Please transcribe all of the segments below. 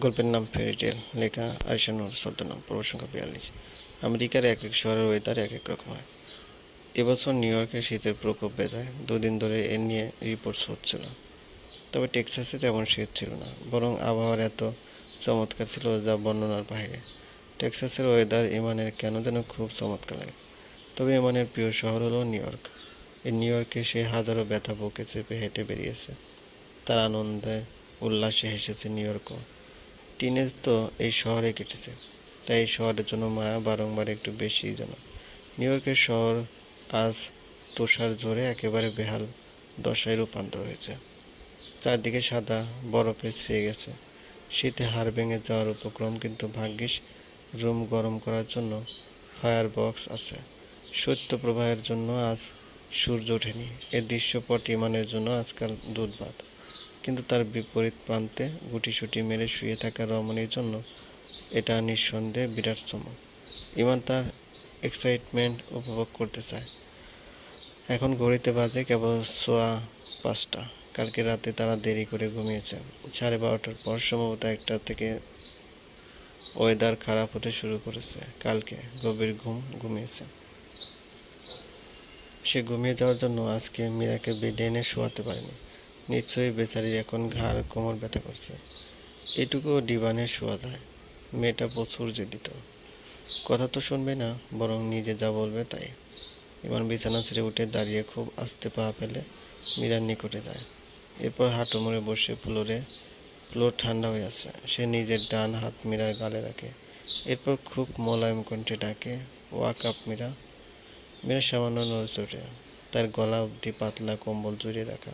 গল্পের নাম ফেরিটেল লেখা আরিশানুর ছদ্মনাম পর্ব সংখ্যা বিয়াল্লিশ। আমেরিকার এক এক শহরের ওয়েদার এক এক রকম হয়। এবছর নিউ ইয়র্কে শীতের প্রকোপ বেজায় দুদিন ধরে এ নিয়ে রিপোর্টস হচ্ছিল। তবে টেক্সাসে তেমন শীত ছিল না, বরং আবহাওয়ার এত চমৎকার ছিল যা বর্ণনার বাইরে। টেক্সাসের ওয়েদার ইমানের কেন যেন খুব চমৎকার লাগে। তবে ইমানের প্রিয় শহর হলো নিউ ইয়র্ক। এই নিউ ইয়র্কে সে হাজারো ব্যথা বুকে চেপে হেঁটে বেরিয়েছে। তার আনন্দে, উল্লাসে হেসেছে নিউ ইয়র্কও। টিনেজ তো এই শহরে কেটেছে। তাই এই শহরের জন্য মায়া বারংবার একটু বেশি যেন। নিউ ইয়র্কের শহর আজ তুষার ঝরে একেবারে বেহাল দশায় রূপান্তর হয়েছে। চারদিকে সাদা বরফে ছেয়ে গেছে। শীতে হাড় ভেঙে যাওয়ার উপক্রম কিন্তু ভাগ্যিস রুম গরম করার জন্য ফায়ার বক্স আছে। শৈত্য প্রবাহের জন্য আজ সূর্য ওঠেনি। এ দৃশ্যপট ইমানের জন্য আজকাল দুধবাদ কিন্তু তার বিপরীত প্রান্তে গুটিসুটি মেরে শুয়ে থাকা রমণীর জন্য এটা নিঃসন্দেহে বিরাট চমক ইমান তার এক্সাইটমেন্ট উপভোগ করতে চায়। এখন ঘড়িতে বাজে কেবল সোয়া পাঁচটা। কালকে রাতে তারা দেরি করে ঘুমিয়েছে। সাড়ে বারোটার পর সম্ভবত একটা থেকে ওয়েদার খারাপ হতে শুরু করেছে। কালকে গভীর ঘুম ঘুমিয়েছে। সে ঘুমিয়ে যাওয়ার জন্য আজকে মীরাকে বেডে এনে শোয়াতে পারেনি। নিশ্চয়ই বেচারি এখন ঘাড় কোমর ব্যথা করছে। এটুকুও ডিবানে শোয়া যায় মেয়েটা প্রচুর জেদিত। কথা তো শুনবে না, বরং নিজে যা বলবে তাই। ইমান বিছানা ছেড়ে উঠে দাঁড়িয়ে খুব আস্তে পা ফেলে মীরার নিকটে যায়। এরপর হাঁটু মুড়ে বসে ফ্লোরে, ফ্লোর ঠান্ডা হয়ে আছে। সে নিজের ডান হাত মীরার গালে রাখে। এরপর খুব মোলায়েম কণ্ঠে ডাকে, ওয়াক আপ মীরা। মীরা সামান্য নড়ে চড়ে, তার গলা অবধি পাতলা কম্বল জড়িয়ে রাখা।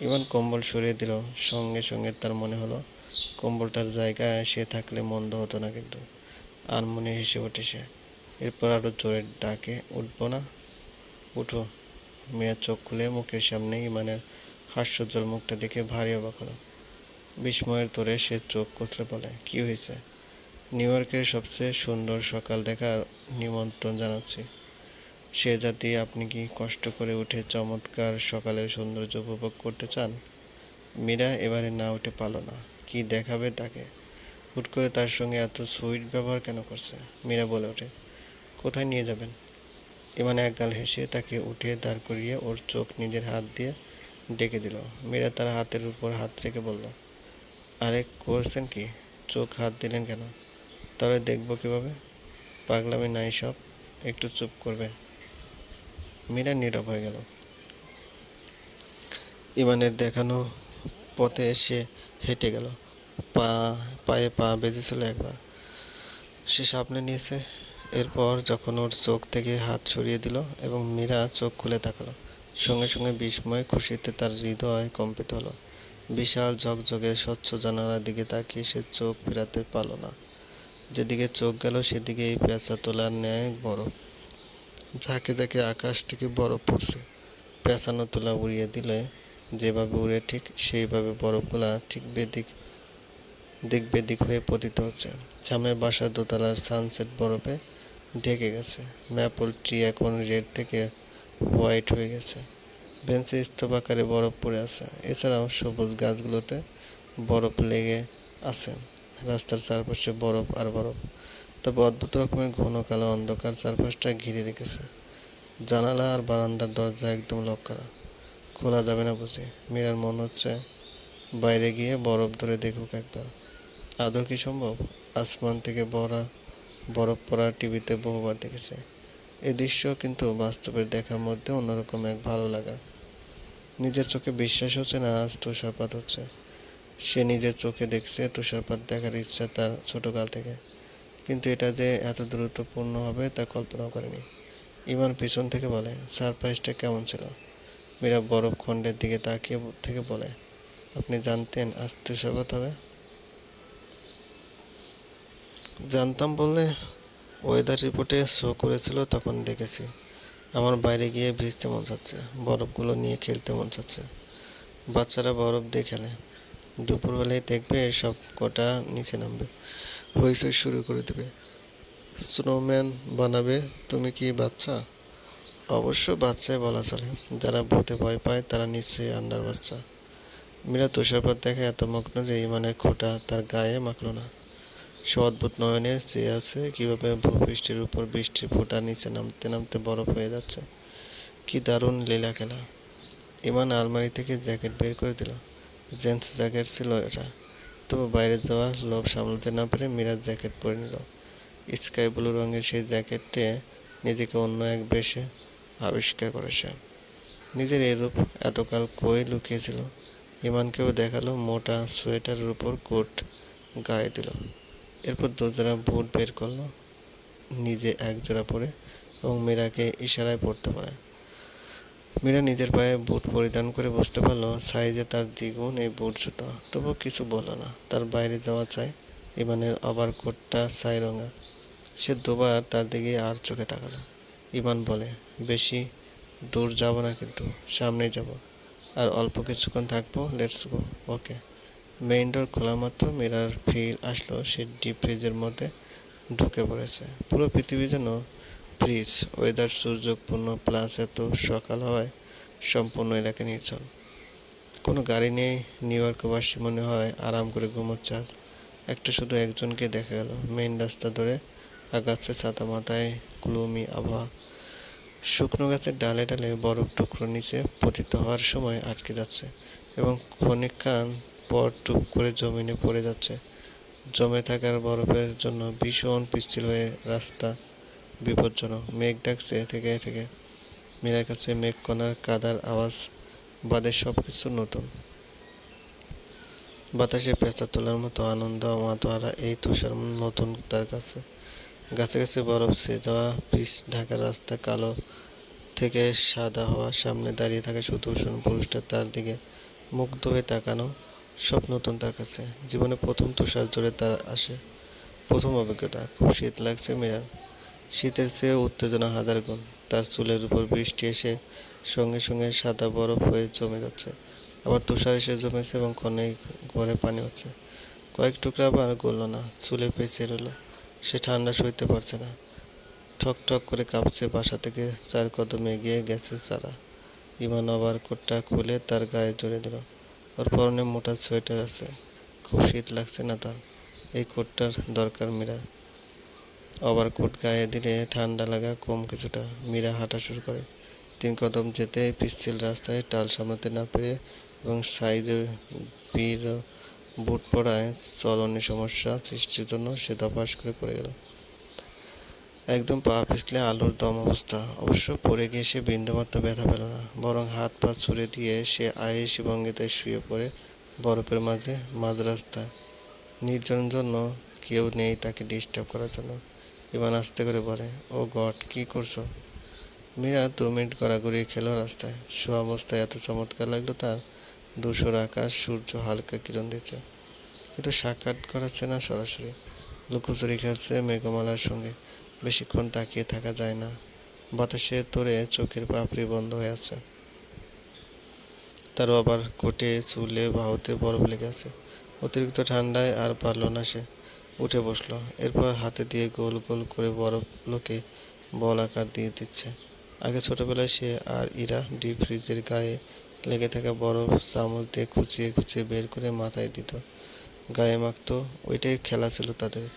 ইমান কম্বল সরিয়ে দিল। সঙ্গে সঙ্গে তার মনে হলো, কম্বলটার জায়গায় সে থাকলে মন্দ হতো না কিন্তু। আনমনে হেসে ওঠে সে। এরপর আরও জোরে ডাকে, উঠবো না। উঠো। মেয়ের চোখ খুলে মুখের সামনে ইমানের হাস্যজ্জ্বল মুখটা দেখে ভারী অবাক হলো। বিস্ময়ের তোরে সে চোখ কষলে বলে, কি হয়েছে? নিউ ইয়র্কের সবচেয়ে সুন্দর সকাল দেখার নিমন্ত্রণ জানাচ্ছি। সে জাতি আপনি কি কষ্ট করে উঠে চমৎকার সকালের সৌন্দর্য উপভোগ করতে চান? মীরা এবারে না উঠে পালো না। কি দেখাবে তাকে? হুট করে তার সঙ্গে এত সুইট ব্যবহার কেন করছে? মীরা বলে ওঠে, কোথায় নিয়ে যাবেন? ইমান একগাল হেসে তাকে উঠে দাঁড় করিয়ে ওর চোখ নিজের হাত দিয়ে ডেকে দিল। মীরা তার হাতের উপর হাত রেখে বলল, আরে করছেন কি? চোখ হাত দিলেন কেন? তাহলে দেখব কীভাবে। পাগলামি নাই সব। একটু চুপ করবে। মীরা নীরব হয়ে গেল। ইমানের দেখানো পথে সে হেঁটে গেল। পা, পায়ে পা বেজেছিল একবার। সে সামনে নিয়েছে। এরপর যখন ওর চোখ থেকে হাত সরিয়ে দিল এবং মীরা চোখ খুলে তাকালো। সঙ্গে সঙ্গে বিস্ময় খুশিতে তার হৃদয় কম্পিত হলো। বিশাল ঝকঝকে স্বচ্ছ জানালার দিকে তাকিয়ে সে চোখ ফেরাতে পারল না। যেদিকে চোখ গেল সেদিকে এই পেঁচা তোলার ন্যায় বরফ। ঝাঁকে ঝাঁকে আকাশ থেকে বরফ পড়ছে। পেঁচানো তোলা উড়িয়ে দিলে যেভাবে উড়ে ঠিক সেইভাবে বরফগুলা ঠিক বেদিক, দিক বেদিক হয়ে পতিত হচ্ছে। সামনের বাসার দোতলার সানসেট বরফে ঢেকে গেছে। ম্যাপল ট্রি এখন রেড থেকে হোয়াইট হয়ে গেছে। বেঞ্চে স্তূপাকারে বরফ পড়ে আছে। এছাড়াও সবুজ গাছগুলোতে বরফ লেগে আছে। রাস্তার চারপাশে বরফ আর বরফ। তবে অদ্ভুত রকমের ঘন কালো অন্ধকার চারপাশটা ঘিরে রেখেছে। জানালা আর বারান্দার দরজা একদম লক করা। খোলা যাবে না বুঝি। মীরার মন হচ্ছে বাইরে গিয়ে বরফ ধরে দেখুক একবার। আদৌ কি সম্ভব? আসমান থেকে বরা বরফ পড়া টিভিতে বহুবার দেখেছে। এ দৃশ্য কিন্তু বাস্তবের দেখার মধ্যে অন্যরকম এক ভালো লাগা। নিজের চোখে বিশ্বাস হচ্ছে না, আজ তুষারপাত হচ্ছে। সে নিজের চোখে দেখছে, তুষারপাত দেখার ইচ্ছা তার ছোটকাল থেকে। কিন্তু এটা যে এত দ্রুতপূর্ণ হবে তা কল্পনাও করেনি। ইমান পিছন থেকে বলে, সারপ্রাইজটা কেমন ছিল? মীরা বরফ খণ্ডের দিকে তাকিয়ে থেকে বলে, আপনি জানতেন আজ তুষারপাত হবে? জানতাম বললে ওয়েদার রিপোর্টে শো করেছিল, তখন দেখেছি। আমার বাইরে গিয়ে ভিজতে মন চাচ্ছে, বরফগুলো নিয়ে খেলতে মন চাচ্ছে। বাচ্চারা বরফ দিয়ে খেলে দুপুর হলেই দেখবে সব কটা নিচে নামবে। হইচই শুরু করে দেবে। স্নোম্যান বানাবে, তুমি কি বাচ্চা? অবশ্য বাচ্চাই বলা চলে। যারা ভূতে ভয় পায়, তারা নিশ্চয়ই আন্ডার বাচ্চা। মীরা তুষারপাত দেখে এত মগ্ন যে ইমানের খোঁটা তার গায়ে মাখল না। সে অদ্ভুত নয়নে চেয়ে আছে, কীভাবে ভূপৃষ্ঠের উপর বৃষ্টির ফোঁটা নিচে নামতে নামতে বরফ হয়ে যাচ্ছে। কি দারুণ লীলা খেলা। ইমান আলমারি থেকে জ্যাকেট বের করে দিল। জেন্টস জ্যাকেট ছিল এটা। তবু বাইরে যাওয়ার লোভ সামলাতে না পেরে মীরা জ্যাকেট পরে নিল। স্কাই ব্লু রঙের সেই জ্যাকেটে নিজেকে অন্য এক বেশে আবিষ্কার করেছে নিজের এই রূপ এতকাল কই লুকিয়েছিল? ইমানকেও দেখাল, মোটা সোয়েটারের উপর কোট গায়ে দিল। এরপর দুজোড়া বুট বের করল। নিজে এক জোড়া পরে এবং মীরাকে ইশারায় পড়তে পারে মীরা নিজের পায়ে বুট পরিধান করে বুঝতে পারল, সাইজে তার দ্বিগুণ এই বুট জুতো। তবুও কিছু বলো না। তার বাইরে যাওয়া চাই। ইমানের আবার কোটটা ছাই রঙা সে দুবার তার দিকে আর চোখে তাকালো। ইমান বলে, বেশি দূর যাব না কিন্তু, সামনেই যাব। আর অল্প কিছুক্ষণ থাকব, let's go. Okay. Main door খোলা মাত্র মীরার ফিল আসলো। সে ডিপ ফ্রিজের মধ্যে ঢুকে পড়েছে। পুরো পৃথিবী যেন ফ্রিজ ওয়েদার সূর্যপূর্ণ প্লাস এত সকাল হওয়ায় সম্পূর্ণ এলাকা নির্জন কোনো গাড়ি নেই নিউ ইয়র্কবাসী মনে হয় আরাম করে ঘুমোচ্ছে। একটা শুধু একজনকে দেখা গেল। মেইন রাস্তা ধরে আগাচ্ছে ছাতা মাথায় গ্লুমি আবহাওয়া। শুকনো গাছের ডালে ডালে বরফ টুকরো নিচে পতিত হওয়ার সময় আটকে যাচ্ছে এবং ক্ষণিকক্ষণ পর টুপ করে জমিনে পড়ে যাচ্ছে। জমে থাকার বরফের জন্য ভীষণ পিচ্ছিল হয়ে রাস্তা বিপজ্জনক। মেঘ ডাকছে থেকে থেকে। মীরার কাছে মেঘ কণার কাদার আওয়াজ বাদে সব কিছু নতুন। বাতাসে পেঁচা তোলার মতো আনন্দ মাতোয়ারা এই তুষার নতুন তার কাছে। গাছে গাছে বরফ সে যাওয়া পিচ ঢাকা রাস্তা কালো থেকে সাদা হওয়া, সামনে দাঁড়িয়ে থাকা সুদর্শন পুরুষটা তার দিকে মুগ্ধ হয়ে তাকানো সব নতুন তার কাছে। জীবনে প্রথম তুষার জোরে তার আসে। প্রথম অভিজ্ঞতা। খুব শীত লাগছে মীরার। শীতের চেয়ে উত্তেজনা হাজার গুণ। তার চুলের উপর বৃষ্টি এসে সঙ্গে সঙ্গে সাদা বরফ হয়ে জমে যাচ্ছে। আবার তুষার এসে জমেছে এবং ক্ষণে ঘরে পানি হচ্ছে। কয়েক টুকরা আবার গলল না, চুলে পেঁচে রইল। সে ঠান্ডা সইতে পারছে না। ঠক ঠক করে কাঁপছে বাসা থেকে, চার কদম এগিয়ে গেছে চারা। ইমান আবার কোটটা খুলে তার গায়ে জড়িয়ে দিল ওর পরনে মোটা সোয়েটার আছে। খুব শীত লাগছে না তার। এই কোটটার দরকার মীরার। আবার কোট গায়ে দিলে ঠান্ডা লাগা কম কিছুটা। মীরা হাঁটা শুরু করে। তিন কদম যেতে পিচ্ছিল রাস্তায় টাল সামলাতে না পেরে এবং সাইজে বীর বুট পড়ায় চলনে সমস্যা সৃষ্টির জন্য সে দপাস করে পড়ে গেল। একদম পা পিছলে আলুর দম অবস্থা। অবশ্য পড়ে গিয়ে সে বিন্দুমাত্র ব্যথা পেল না, বরং হাত পা ছুড়ে দিয়ে সে আয়েসি ভঙ্গিতে শুয়ে পড়ে বরফের মাঝে মাঝ রাস্তায় নির্জনের জন্য কেউ নেই তাকে ডিস্টার্ব করার জন্য। ইমান আস্তে করে বলে, ও গড, কি করছ? মীরা দু মিনিট গড়াগড়ি খেলো রাস্তায়। শোয়া অবস্থায় এত চমৎকার লাগল তার। ধূসর আকাশ, সূর্য হালকা কিরণ দিচ্ছে। কিন্তু সাক্ষাৎ করাচ্ছে না সরাসরি। লুকোচুরি খাচ্ছে মেঘমালার সঙ্গে। বেশিক্ষণ তাকিয়ে থাকা যায় না। বাতাসে তোরে চোখের পাপড়ি বন্ধ হয়ে আছে। তারও আবার কোটে চুলে বাহুতে বরফ লেগে আছে। অতিরিক্ত ঠান্ডায় আর পারল না সে। উঠে বসল। এরপর হাতে দিয়ে গোল গোল করে বরফগুলোকে বল আকার দিয়ে দিচ্ছে। আগে ছোটবেলায় সে আর ইরা ডিপ ফ্রিজের গায়ে লেগে থাকা বরফ চামচ দিয়ে খুঁচিয়ে খুঁচিয়ে বের করে মাথায় দিত। গায়ে মাখতো, ওইটাই খেলা ছিল তাদের।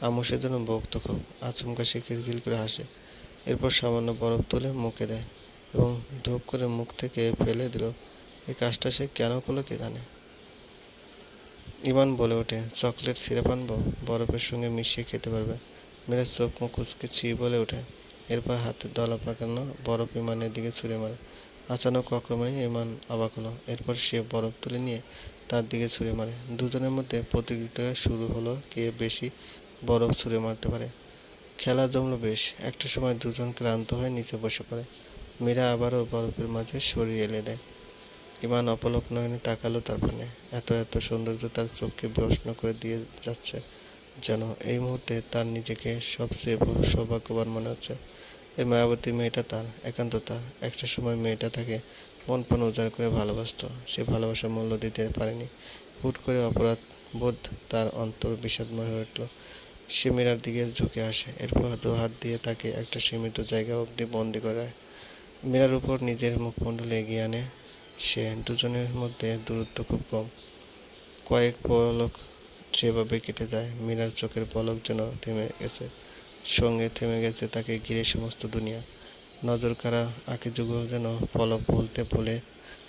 আম্মু সেজন্য বকতো খুব, আচমকা সে খিলখিল করে হাসে। এরপর সামান্য বরফ তুলে মুখে দেয় এবং ধূপ করে মুখ থেকে ফেলে দিল। এই কাজটা সে কেন করল কে জানে? ইমান বলে ওঠে, চকলেট সিরাপ আনব? বরফের সঙ্গে মিশিয়ে খেতে পারবে? মেয়েরা চোখ মুখ কুচকে ছি বলে ওঠে। এরপর হাতে দলা পাকানো বরফ ইমানের দিকে ছুঁড়ে মারে। আচানক আক্রমণে ইমান অবাক হলো। এরপর সে বরফ তুলে নিয়ে তার দিকে ছুঁড়ে মারে। দুজনের মধ্যে প্রতিযোগিতা শুরু হলো কে বেশি বরফ ছুঁড়ে মারতে পারে। খেলা জমলো বেশ। একটা সময় দুজন ক্লান্ত হয়ে নিচে বসে পড়ে। মীরা আবারও বরফের মাঝে সরিয়ে এলে দেয়। ইমান অপলক নয়নে তাকালো তার পানে এত এত সৌন্দর্য তার চোখকে প্রশ্ন করে দিয়ে যাচ্ছে যেন এই মুহূর্তে তার নিজেকে সবচেয়ে বড় সৌভাগ্যবান মনে হচ্ছে। এই মায়াবতী মেয়েটা তার একান্ত তার একটা সময় মেয়েটা তাকে মন পণ উজাড় করে ভালোবাসত। সে ভালোবাসার মূল্য দিতে পারেনি। হুট করে অপরাধ বোধ তার অন্তর বিষাদময় হয়ে উঠল। সে মীরার দিকে ঝুঁকে আসে। এরপর দু হাত দিয়ে তাকে একটা সীমিত জায়গা অবধি বন্দি করে মীরার উপর নিজের মুখমণ্ডল এগিয়ে আনে। সে দুজনের মধ্যে দূরত্ব খুব কম। কয়েক পলক যেভাবে কেটে যায়, মীরার চোখের পলক যেন থেমে গেছে, সঙ্গে থেমে গেছে তাকে ঘিরে সমস্ত দুনিয়া। নজর কারা আঁকি যুগল যেন পলক বলতে ভুলে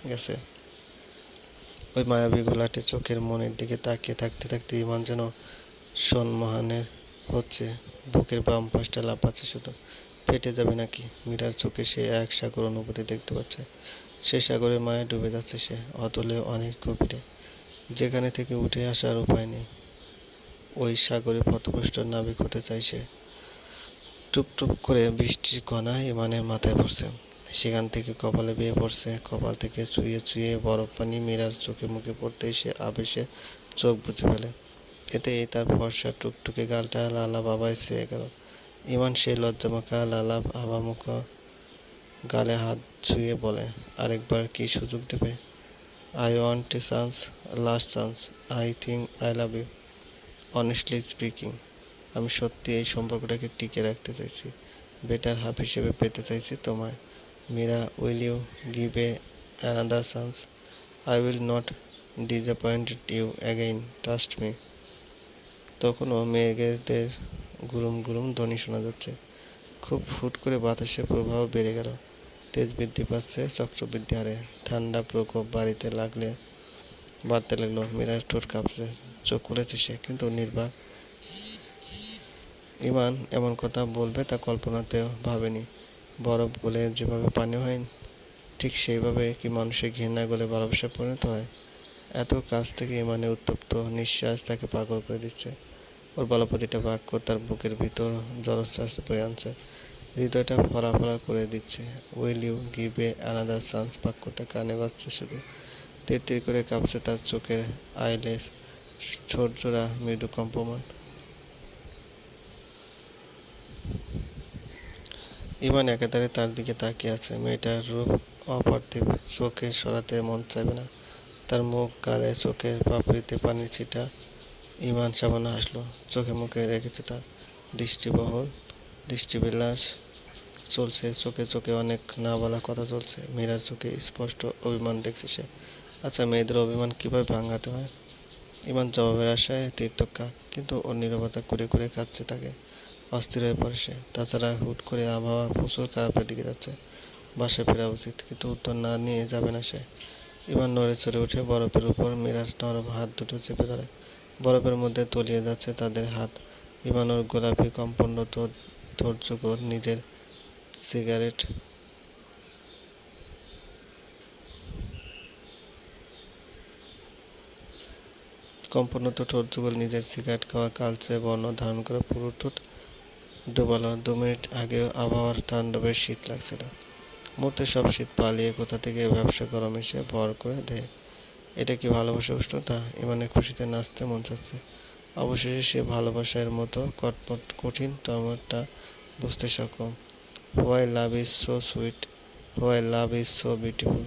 গেছে। ওই মায়াবী ঘোলাটে চোখের মনের দিকে তাকিয়ে থাকতে থাকতে ইমান যেন সন্মহানের হচ্ছে, বুকের বাম পাশটা লাফাচ্ছে শুধু। ফেটে যাবে নাকি? মীরার চোখে সে এক সাগর অনুভূতি দেখতে পাচ্ছে। সে সাগরের মায়ে ডুবে যাচ্ছে সে, অতলে অনেক গভীরে, যেখানে থেকে উঠে আসার উপায় নেই। ওই সাগরে পথভ্রষ্ট নাবিক হতে চাই সে। টুপ টুপ করে বৃষ্টির কণা ইমানের মাথায় পড়ছে। সেখান থেকে কপালে বেয়ে পড়ছে, কপাল থেকে চুইয়ে চুইয়ে বরফ পানি মীরার চোখে মুখে পড়তে সে আবেশে চোখ বুঝে ফেলে। এতেই তার ফর্সা টুকটুকে গালটা লালা বাবায় চেয়ে গেল। ইমান সেই লজ্জামাখা লালা আবামুখ গালে হাত ছুঁয়ে বলে, আরেকবার কি সুযোগ দেবে? I want a chance last chance I think I love you honestly speaking আমি সত্যি এই সম্পর্কটাকে টিকে রাখতে চাইছি বেটার হাফ হিসেবে পেতে চাইছি তোমায়। Meera will you give a another chance I will not disappointed you again trust me তখনও মেঘেদের গুরুম গুরুম ধ্বনি শোনা যাচ্ছে। খুব ফুট করে বাতাসের প্রভাব বেড়ে গেল। তেজ বৃদ্ধি পাচ্ছে চক্রবৃদ্ধি হারে। ঠান্ডা প্রকোপ বাড়িতে লাগলে, বাড়তে লাগল মীরার ঠোঁট কাঁপছে, চোখ খুলেছে সে, কিন্তু নির্বাক ইমান এমন কথা বলবে তা কল্পনাতেও ভাবেনি। বরফ গলে যেভাবে পানি হয়, ঠিক সেইভাবে কি মানুষের ঘৃণা গলে ভালোবাসা পরিণত হয়? এত কাছ থেকে ইমানে উত্তপ্ত নিঃশ্বাস তাকে পাগল করে দিচ্ছে। ওর বলা প্রতিটা বাক্য তার বুকের ভিতর জলশ্বাস বয়ে আনছে। হৃদয়টা ফলাফলা করে দিচ্ছে। Will you give a another chance বাক্যটা কানে বাজছে শুধু। তির করে কাঁপছে তার চোখের আইলেস ঠোঁট জোড়া মৃদু কম্পমান। ইমান একাধারে তার দিকে তাকিয়ে আছে। মেয়েটার রূপ অপার্থিব। চোখে সরাতে মন চাইবে না। তার মুখ গালে চোখের পাপড়িতে পানির ছিটা। ইমান সামান্য হাসলো। চোখে মুখে রেখেছে তার দৃষ্টিবহল, দৃষ্টিবিলাস। চলছে, চোখে চোখে অনেক না বলা কথা চলছে মীরার চোখে স্পষ্ট অভিমান দেখছে সে। আচ্ছা মেয়েদের অভিমান কীভাবে ভাঙাতে হয়? ইমান জবাবের আশায় তীর্থকা কিন্তু ওর নীরবতা করে করে খাচ্ছে তাকে। অস্থির হয়ে পড়ে সে, তাছাড়া হুট করে আবহাওয়া প্রচুর খারাপের দিকে যাচ্ছে। বাসায় ফেরা উচিত, কিন্তু উত্তর না নিয়ে যাবে না সে। ইমান নড়ে চড়ে উঠে বরফের উপর মীরার নরম হাত দুটো চেপে ধরে। বরফের মধ্যে তলিয়ে যাচ্ছে তাদের হাত। ইমান ওর গোলাপি কম্পন্নত ধৈর্যকর নিজের সিগারেট। কম্পনত ঠোঁট যুগল নিজের সিগারেট খাওয়া কালচে বর্ণ ধারণ করে পুরো ঠোঁট ডোবালো। দু মিনিট আগে আবহাওয়ার তাণ্ডবের শীত লাগছিল। মুহূর্তে সব শীত পালিয়ে কোথা থেকে ব্যবসা গরম এসে ভর করে দেয়। এটা কি ভালোবাসা উষ্ণতা ইমানের খুশিতে নাচতে মন চাচ্ছে। অবশেষে সে ভালোবাসার মতো কটপট, কঠিন টমাটা বুঝতে সক্ষম। Oh, why love is so sweet. Oh, why love is so beautiful.